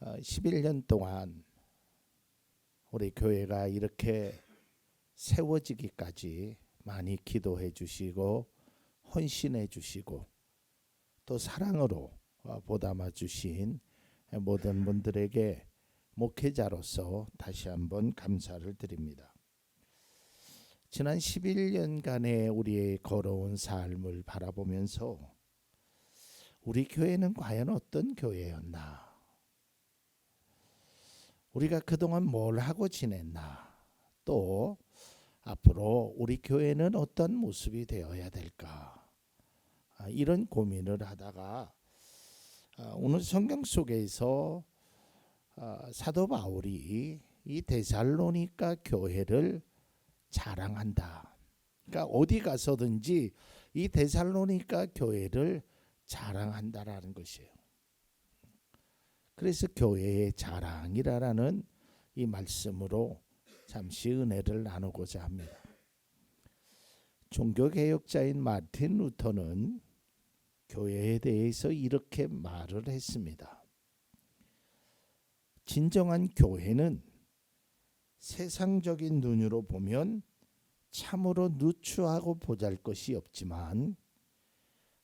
11년 동안 우리 교회가 이렇게 세워지기까지 많이 기도해 주시고 헌신해 주시고 또 사랑으로 어, 보담아 주신 모든 분들에게 목회자로서 다시 한번 감사를 드립니다. 지난 11년간의 우리의 걸어온 삶을 바라보면서 우리 교회는 과연 어떤 교회였나? 우리가 그동안 뭘 하고 지냈나? 또 앞으로 우리 교회는 어떤 모습이 되어야 될까? 아, 이런 고민을 하다가 아, 오늘 성경 속에서 아, 사도 바울이 이 데살로니가 교회를 자랑한다. 그러니까 어디 가서든지 이 데살로니가 교회를 자랑한다라는 것이에요. 그래서 교회의 자랑이라는 이 말씀으로 잠시 은혜를 나누고자 합니다. 종교개혁자인 마틴 루터는 교회에 대해서 이렇게 말을 했습니다. 진정한 교회는 세상적인 눈으로 보면 참으로 누추하고 보잘 것이 없지만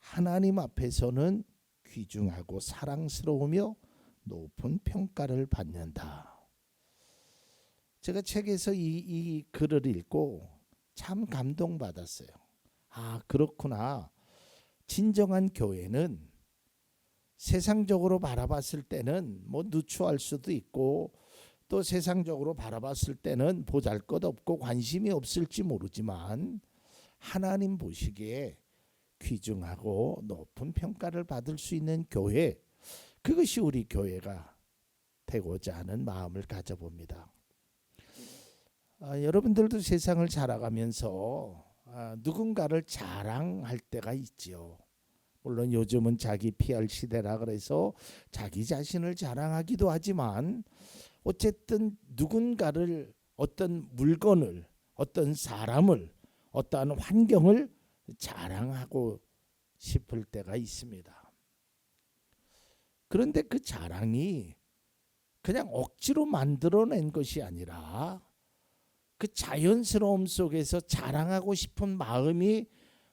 하나님 앞에서는 귀중하고 사랑스러우며 높은 평가를 받는다. 제가 책에서 이, 이 글을 읽고 참 감동받았어요. 아, 그렇구나. 진정한 교회는 세상적으로 바라봤을 때는 뭐 누추할 수도 있고 또 세상적으로 바라봤을 때는 보잘 것 없고 관심이 없을지 모르지만 하나님 보시기에 귀중하고 높은 평가를 받을 수 있는 교회 그것이 우리 교회가 되고자 하는 마음을 가져봅니다. 아, 여러분들도 세상을 살아가면서 아, 누군가를 자랑할 때가 있지요. 물론 요즘은 자기 PR 시대라 그래서 자기 자신을 자랑하기도 하지만 어쨌든 누군가를 어떤 물건을 어떤 사람을 어떠한 환경을 자랑하고 싶을 때가 있습니다. 그런데 그 자랑이 그냥 억지로 만들어낸 것이 아니라 그 자연스러움 속에서 자랑하고 싶은 마음이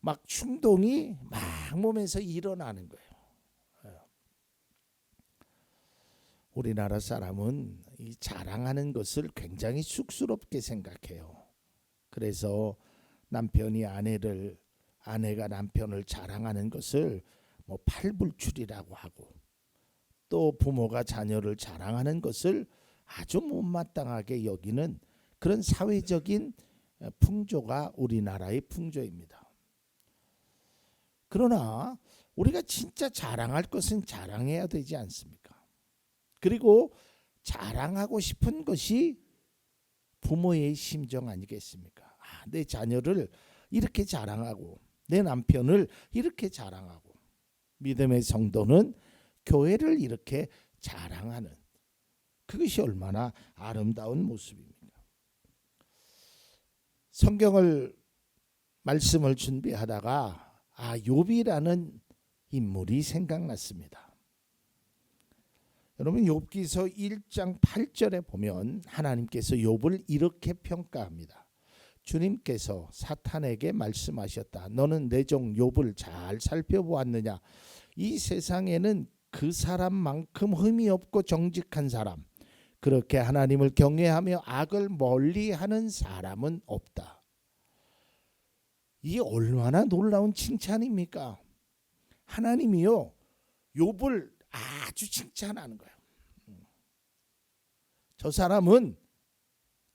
막 충동이 막 몸에서 일어나는 거예요. 예. 우리나라 사람은 이 자랑하는 것을 굉장히 쑥스럽게 생각해요. 그래서 남편이 아내를 아내가 남편을 자랑하는 것을 뭐 팔불출이라고 하고 또 부모가 자녀를 자랑하는 것을 아주 못마땅하게 여기는 그런 사회적인 풍조가 우리나라의 풍조입니다. 그러나 우리가 진짜 자랑할 것은 자랑해야 되지 않습니까? 그리고 자랑하고 싶은 것이 부모의 심정 아니겠습니까? 아, 내 자녀를 이렇게 자랑하고 내 남편을 이렇게 자랑하고 믿음의 성도는 교회를 이렇게 자랑하는 그것이 얼마나 아름다운 모습입니다. 성경을 말씀을 준비하다가 아 욥이라는 인물이 생각났습니다. 여러분 욥기서 1장 8절에 보면 하나님께서 욥을 이렇게 평가합니다. 주님께서 사탄에게 말씀하셨다. 너는 내 종 욥을 잘 살펴보았느냐? 이 세상에는 그 사람만큼 흠이 없고 정직한 사람, 그렇게 하나님을 경외하며 악을 멀리하는 사람은 없다. 이 얼마나 놀라운 칭찬입니까? 하나님이요 욥을 아주 칭찬하는 거예요. 저 사람은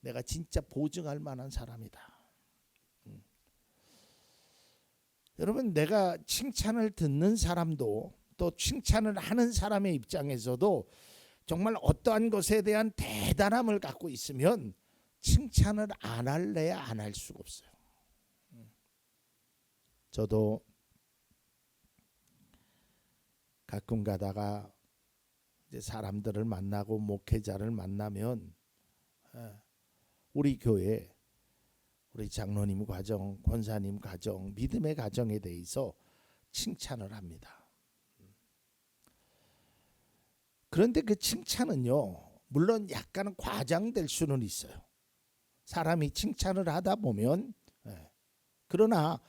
내가 진짜 보증할 만한 사람이다. 여러분 내가 칭찬을 듣는 사람도 또 칭찬을 하는 사람의 입장에서도 정말 어떠한 것에 대한 대단함을 갖고 있으면 칭찬을 안 할래야 안 할 수가 없어요. 저도 가끔 가다가 이제 사람들을 만나고 목회자를 만나면 예, 우리 교회 우리 장로님 가정, 권사님 가정, 믿음의 가정에 대해서 칭찬을 합니다. 그런데 그 칭찬은요. 물론 약간 과장될 수는 있어요. 사람이 칭찬을 하다 보면 예. 그러나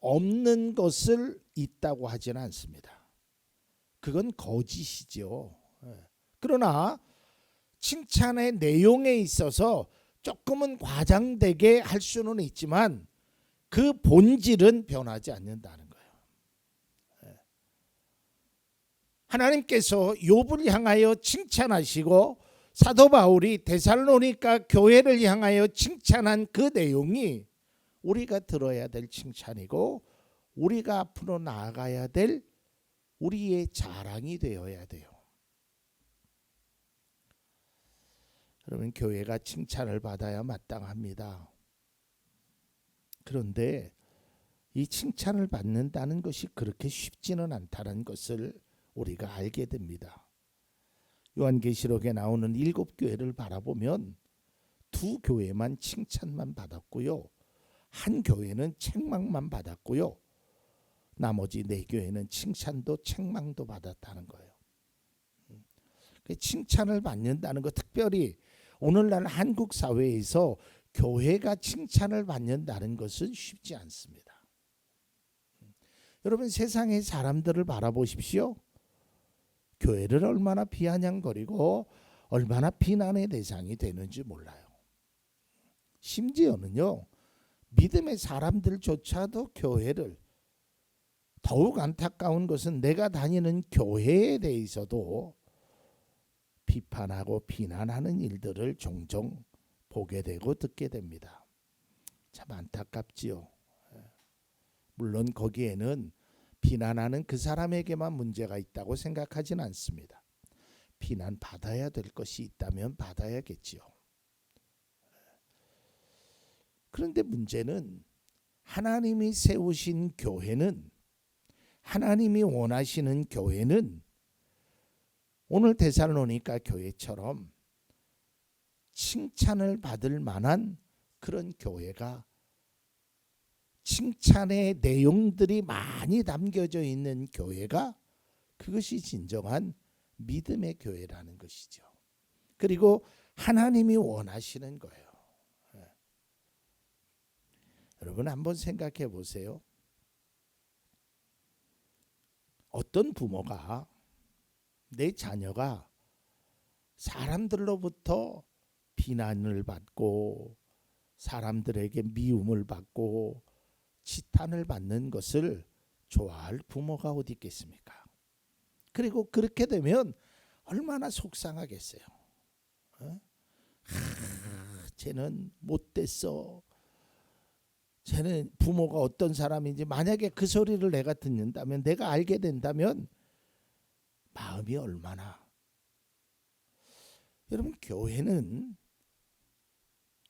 없는 것을 있다고 하지는 않습니다. 그건 거짓이죠. 예. 그러나 칭찬의 내용에 있어서 조금은 과장되게 할 수는 있지만 그 본질은 변하지 않는다는 거예요. 예. 하나님께서 욥을 향하여 칭찬하시고 사도 바울이 데살로니가 교회를 향하여 칭찬한 그 내용이 우리가 들어야 될 칭찬이고 우리가 앞으로 나아가야 될 우리의 자랑이 되어야 돼요. 그러면 교회가 칭찬을 받아야 마땅합니다. 그런데 이 칭찬을 받는다는 것이 그렇게 쉽지는 않다는 것을 우리가 알게 됩니다. 요한계시록에 나오는 일곱 교회를 바라보면 두 교회만 칭찬만 받았고요. 한 교회는 책망만 받았고요. 나머지 네 교회는 칭찬도 책망도 받았다는 거예요. 음. 그 칭찬을 받는다는 것 특별히 오늘날 한국 사회에서 교회가 칭찬을 받는다는 것은 쉽지 않습니다. 음. 여러분 세상의 사람들을 바라보십시오. 교회를 얼마나 비아냥거리고 얼마나 비난의 대상이 되는지 몰라요. 심지어는요. 믿음의 사람들조차도 교회를 더욱 안타까운 것은 내가 다니는 교회에 대해서도 비판하고 비난하는 일들을 종종 보게 되고 듣게 됩니다. 참 안타깝지요. 물론 거기에는 비난하는 그 사람에게만 문제가 있다고 생각하진 않습니다. 비난 받아야 될 것이 있다면 받아야겠지요. 그런데 문제는 하나님이 세우신 교회는 하나님이 원하시는 교회는 오늘 데살로니가 교회처럼 칭찬을 받을 만한 그런 교회가 칭찬의 내용들이 많이 담겨져 있는 교회가 그것이 진정한 믿음의 교회라는 것이죠. 그리고 하나님이 원하시는 거예요. 예. 여러분 한번 생각해 보세요. 어떤 부모가 내 자녀가 사람들로부터 비난을 받고 사람들에게 미움을 받고 치탄을 받는 것을 좋아할 부모가 어디 있겠습니까? 그리고 그렇게 되면 얼마나 속상하겠어요. 어? 하, 쟤는 못됐어. 쟤는 부모가 어떤 사람인지 만약에 그 소리를 내가 듣는다면 내가 알게 된다면 마음이 얼마나 여러분 교회는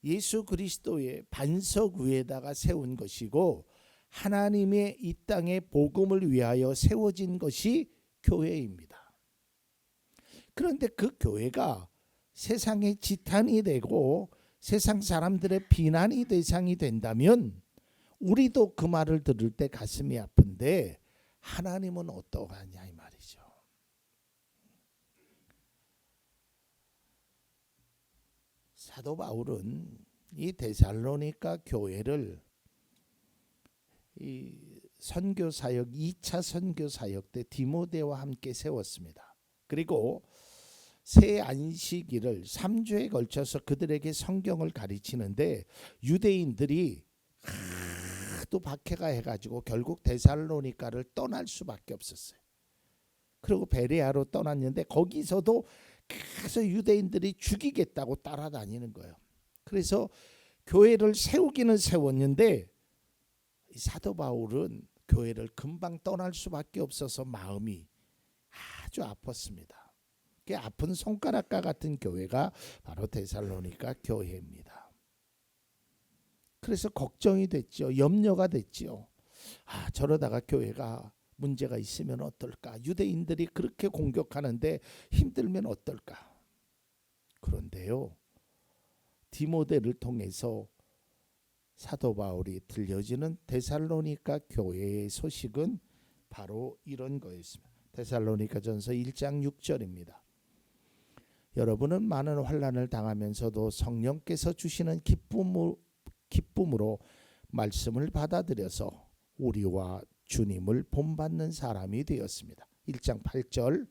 예수 그리스도의 반석 위에다가 세운 것이고 하나님의 이 땅의 복음을 위하여 세워진 것이 교회입니다. 그런데 그 교회가 세상의 지탄이 되고 세상 사람들의 비난이 대상이 된다면 우리도 그 말을 들을 때 가슴이 아픈데 하나님은 어떠하냐 이 말이죠. 사도 바울은 이 데살로니가 교회를 이 선교 사역 2차 선교 사역 때 디모데와 함께 세웠습니다. 그리고 새 안식일을 3주에 걸쳐서 그들에게 성경을 가르치는데 유대인들이 하도 박해가 해가지고 결국 데살로니카를 떠날 수밖에 없었어요. 그리고 베레아로 떠났는데 거기서도 계속 유대인들이 죽이겠다고 따라다니는 거예요. 그래서 교회를 세우기는 세웠는데 사도 바울은 교회를 금방 떠날 수밖에 없어서 마음이 아주 아팠습니다. 그 아픈 손가락과 같은 교회가 바로 데살로니가 교회입니다. 그래서 걱정이 됐죠. 염려가 됐죠. 아, 저러다가 교회가 문제가 있으면 어떨까? 유대인들이 그렇게 공격하는데 힘들면 어떨까? 그런데요. 디모데를 통해서 사도 바울이 들려지는 데살로니가 교회의 소식은 바로 이런 거였습니다. 데살로니가전서 1장 6절입니다. 여러분은 많은 환란을 당하면서도 성령께서 주시는 기쁨으로, 기쁨으로 말씀을 받아들여서 우리와 주님을 본받는 사람이 되었습니다. 1장 8절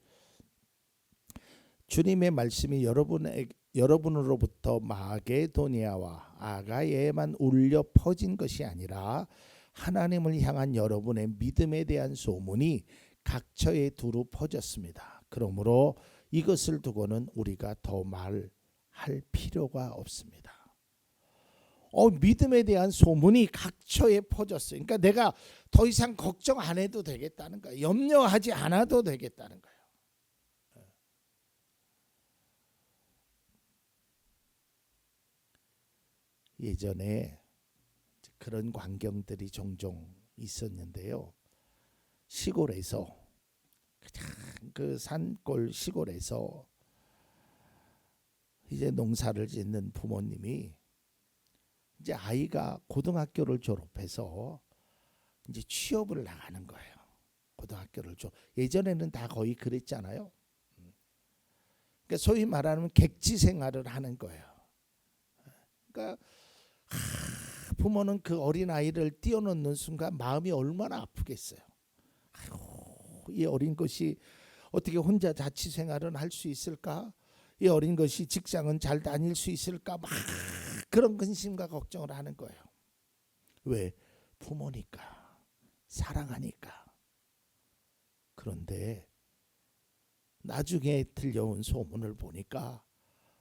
주님의 말씀이 여러분의 여러분으로부터 마게도니아와 아가예에만 울려 퍼진 것이 아니라 하나님을 향한 여러분의 믿음에 대한 소문이 각처에 두루 퍼졌습니다. 그러므로 이것을 두고는 우리가 더 말할 필요가 없습니다. 어, 믿음에 대한 소문이 각처에 퍼졌어요. 그러니까 내가 더 이상 걱정 안 해도 되겠다는 거예요. 염려하지 않아도 되겠다는 거예요. 예전에 그런 광경들이 종종 있었는데요. 시골에서 그냥 그 산골 시골에서 이제 농사를 짓는 부모님이 이제 아이가 고등학교를 졸업해서 이제 취업을 나가는 거예요. 고등학교를 졸 예전에는 다 거의 그랬잖아요. 그러니까 소위 말하는 객지 생활을 하는 거예요. 그러니까 하, 부모는 그 어린 아이를 띄워놓는 순간 마음이 얼마나 아프겠어요. 아이고, 이 어린 것이 어떻게 혼자 자취 생활은 할 수 있을까? 이 어린 것이 직장은 잘 다닐 수 있을까? 막 그런 근심과 걱정을 하는 거예요. 왜? 부모니까 사랑하니까. 그런데 나중에 들려온 소문을 보니까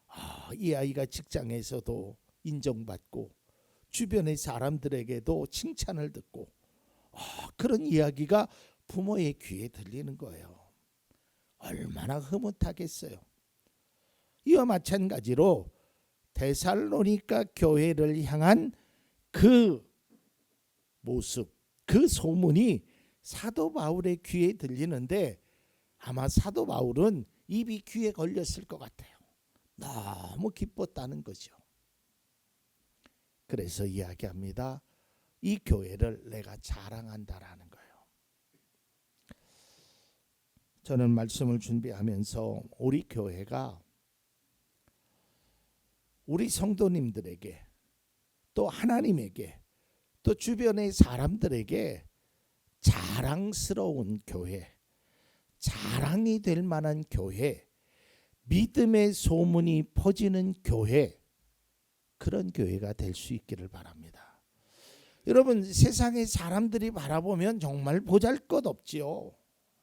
아, 이 아이가 직장에서도 인정받고 주변의 사람들에게도 칭찬을 듣고 아, 그런 이야기가 부모의 귀에 들리는 거예요. 얼마나 흐뭇하겠어요. 이와 마찬가지로 데살로니가 교회를 향한 그 모습, 그 소문이 사도 바울의 귀에 들리는데 아마 사도 바울은 입이 귀에 걸렸을 것 같아요. 너무 기뻤다는 거죠. 그래서 이야기합니다. 이 교회를 내가 자랑한다라는 거예요. 저는 말씀을 준비하면서 우리 교회가 우리 성도님들에게 또 하나님에게 또 주변의 사람들에게 자랑스러운 교회, 자랑이 될 만한 교회, 믿음의 소문이 퍼지는 교회, 그런 교회가 될 수 있기를 바랍니다. 여러분 세상의 사람들이 바라보면 정말 보잘것 없지요.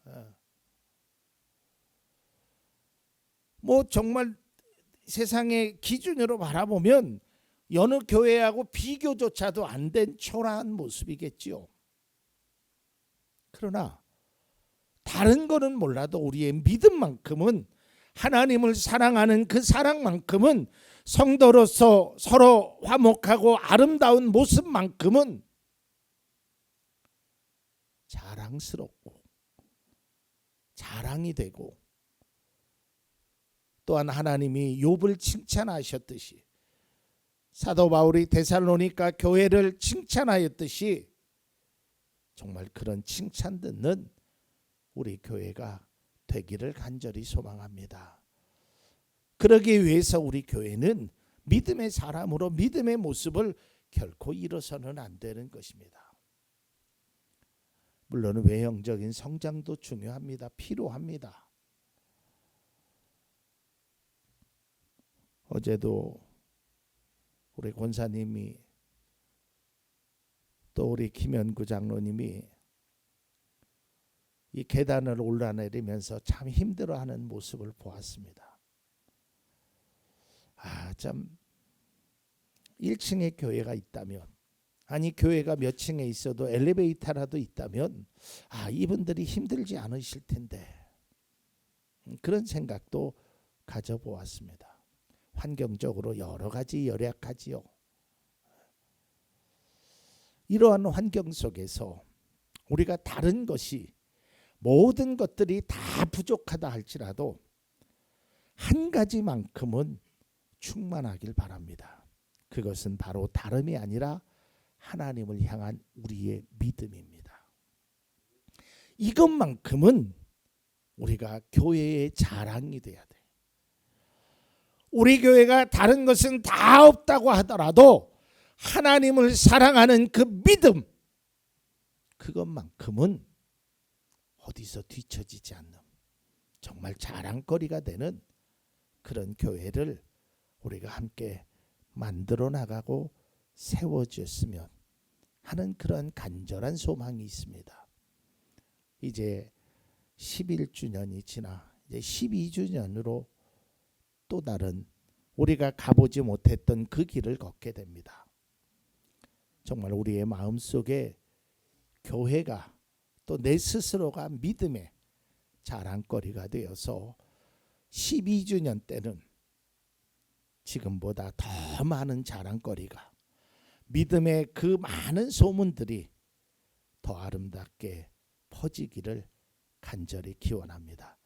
예. 뭐 정말 세상의 기준으로 바라보면 여느 교회하고 비교조차도 안 된 초라한 모습이겠지요. 그러나 다른 거는 몰라도 우리의 믿음만큼은 하나님을 사랑하는 그 사랑만큼은 성도로서 서로 화목하고 아름다운 모습만큼은 자랑스럽고 자랑이 되고 또한 하나님이 욥을 칭찬하셨듯이 사도 바울이 데살로니가 교회를 칭찬하였듯이 정말 그런 칭찬 듣는 우리 교회가 되기를 간절히 소망합니다. 그러기 위해서 우리 교회는 믿음의 사람으로 믿음의 모습을 결코 잃어서는 안 되는 것입니다. 물론 외형적인 성장도 중요합니다. 필요합니다. 어제도 우리 권사님이 또 우리 김현구 장로님이 이 계단을 올라내리면서 참 힘들어하는 모습을 보았습니다. 아, 참 1층에 교회가 있다면 아니 교회가 몇 층에 있어도 엘리베이터라도 있다면 아, 이분들이 힘들지 않으실 텐데. 음, 그런 생각도 가져 보았습니다. 환경적으로 여러 가지 열약하지요. 이러한 환경 속에서 우리가 다른 것이 모든 것들이 다 부족하다 할지라도 한 가지만큼은 충만하길 바랍니다. 그것은 바로 다름이 아니라 하나님을 향한 우리의 믿음입니다. 이것만큼은 우리가 교회의 자랑이 돼야 돼. 우리 교회가 다른 것은 다 없다고 하더라도 하나님을 사랑하는 그 믿음 그것만큼은 어디서 뒤처지지 않는 정말 자랑거리가 되는 그런 교회를 우리가 함께 만들어 나가고 세워졌으면 하는 그런 간절한 소망이 있습니다. 이제 11주년이 지나 이제 12주년으로 또 다른 우리가 가보지 못했던 그 길을 걷게 됩니다. 정말 우리의 마음 속에 교회가 또 내 스스로가 믿음의 자랑거리가 되어서 12주년 때는 지금보다 더 많은 자랑거리가 믿음의 그 많은 소문들이 더 아름답게 퍼지기를 간절히 기원합니다.